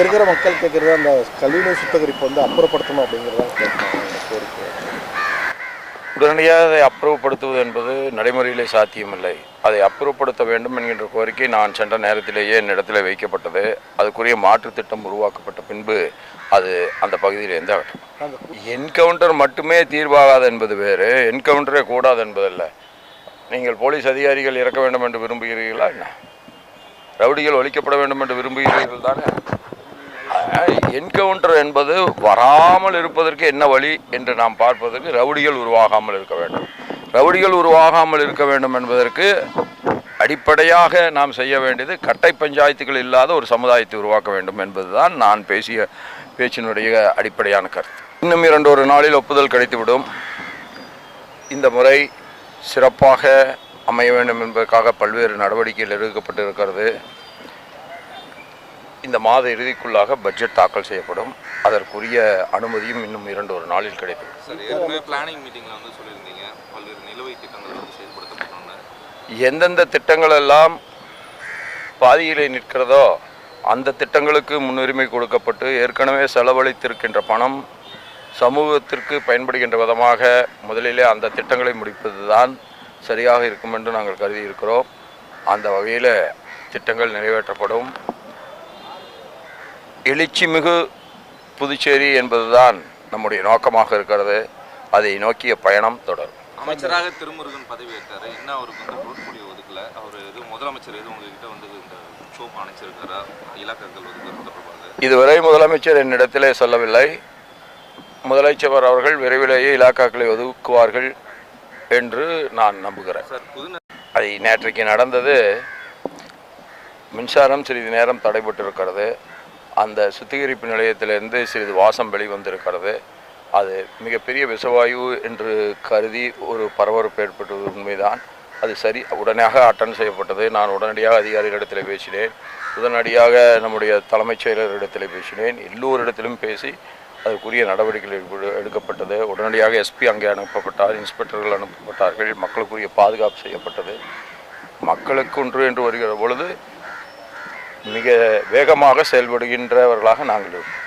அங்கே இருக்கிற மக்கள் கேட்குறது அந்த கழிவுநீர் சுத்திகரிப்பு வந்து அப்புறப்படுத்தணும் அப்படிங்கிறதான் கோரிக்கை. உடனடியாக அதை அப்புறப்படுத்துவது என்பது நடைமுறையிலே சாத்தியமில்லை. அதை அப்புறப்படுத்த வேண்டும் என்கின்ற கோரிக்கை நான் சென்ற நேரத்திலேயே என்னிடத்தில் வைக்கப்பட்டது. அதுக்குரிய மாற்று திட்டம் உருவாக்கப்பட்ட பின்பு அது அந்த பகுதியில் எந்த என்கவுண்டர் மட்டுமே தீர்வாகாது என்பது வேறு என்கவுண்டரே கூடாது என்பதல்ல. நீங்கள் போலீஸ் அதிகாரிகள் இறக்க வேண்டும் என்று விரும்புகிறீர்களா என்ன? ரவுடிகள் ஒழிக்கப்பட வேண்டும் என்று விரும்புகிறீர்கள் தானே? என்கவுண்டர் என்பது வராமல் இருப்பதற்கு என்ன வழி என்று நாம் பார்ப்பதற்கு ரவுடிகள் உருவாகாமல் இருக்க வேண்டும். ரவுடிகள் உருவாகாமல் இருக்க வேண்டும் என்பதற்கு அடிப்படையாக நாம் செய்ய வேண்டியது கட்டை பஞ்சாயத்துகள் இல்லாத ஒரு சமுதாயத்தை உருவாக்க வேண்டும் என்பதுதான் நான் பேசிய பேச்சினுடைய அடிப்படையான கருத்து. இன்னும் இரண்டு ஒரு நாளில் ஒப்புதல் கிடைத்துவிடும். இந்த முறை சிறப்பாக அமைய வேண்டும் என்பதற்காக பல்வேறு நடவடிக்கைகள் எடுக்கப்பட்டிருக்கிறது. இந்த மாத இறுதிக்குள்ளாக பட்ஜெட் தாக்கல் செய்யப்படும். அதற்குரிய அனுமதியும் இன்னும் இரண்டு ஒரு நாளில் கிடைக்கும். பிளானிங் மீட்டிங்கில் வந்து சொல்லியிருந்தீங்க. பல்வேறு நிலுவைத் திட்டங்கள் வந்து செயல்படுத்தப்படணும்னு எந்தெந்த திட்டங்கள் எல்லாம் பாதியிலே நிற்கிறதோ அந்த திட்டங்களுக்கு முன்னுரிமை கொடுக்கப்பட்டு ஏற்கனவே செலவழித்திருக்கின்ற பணம் சமூகத்திற்கு பயன்படுகின்ற விதமாக முதலிலே அந்த திட்டங்களை முடிப்பது தான் சரியாக இருக்கும் என்று நாங்கள் கருதி இருக்கிறோம். அந்த வகையில் திட்டங்கள் நிறைவேற்றப்படும். எழுச்சிமிகு புதுச்சேரி என்பதுதான் நம்முடைய நோக்கமாக இருக்கிறது. அதை நோக்கிய பயணம் தொடரும். அமைச்சராக திருமுருகன் பதவி ஏற்றாரு இன்னும் அவருக்கு வந்து போர்ட்ஃபோலியோ ஒதுக்கல? அவர் எதுவும் முதலமைச்சர் எதுவும் உங்ககிட்ட வந்து இந்த ஷோப் அணைச்சிருக்காரா? இலாக்காக்கள் ஒதுக்குறது தொடர்பாக இதுவரை முதலமைச்சர் என்னிடத்திலே சொல்லவில்லை. முதலமைச்சர் அவர்கள் விரைவிலேயே இலாக்காக்களை ஒதுக்குவார்கள் என்று நான் நம்புகிறேன். அதை நேற்றைக்கு நடந்தது மின்சாரம் சிறிது நேரம் தடைபட்டிருக்கிறது. அந்த சுத்திகரிப்பு நிலையத்திலிருந்து சிறிது வாசம் வெளிவந்திருக்கிறது. அது மிகப்பெரிய விஷவாயு என்று கருதி ஒரு பரபரப்பு ஏற்பட்டது உண்மைதான். அது சரி உடனடியாக அட்டன் செய்யப்பட்டது. நான் உடனடியாக அதிகாரிகளிடத்தில் பேசினேன். உடனடியாக நம்முடைய தலைமைச் செயலரிடத்தில் பேசினேன். எல்லோரிடத்திலும் பேசி அதுக்குரிய நடவடிக்கைகள் எடுக்க- எடுக்கப்பட்டது. உடனடியாக எஸ்பி அங்கே அனுப்பப்பட்டார். இன்ஸ்பெக்டர்கள் அனுப்பப்பட்டார்கள். மக்களுக்குரிய பாதுகாப்பு செய்யப்பட்டது. மக்களுக்கு ஒன்று என்று வருகிற பொழுது மிக வேகமாக செயல்படுகின்றவர்களாக நாங்கள் இருக்கோம்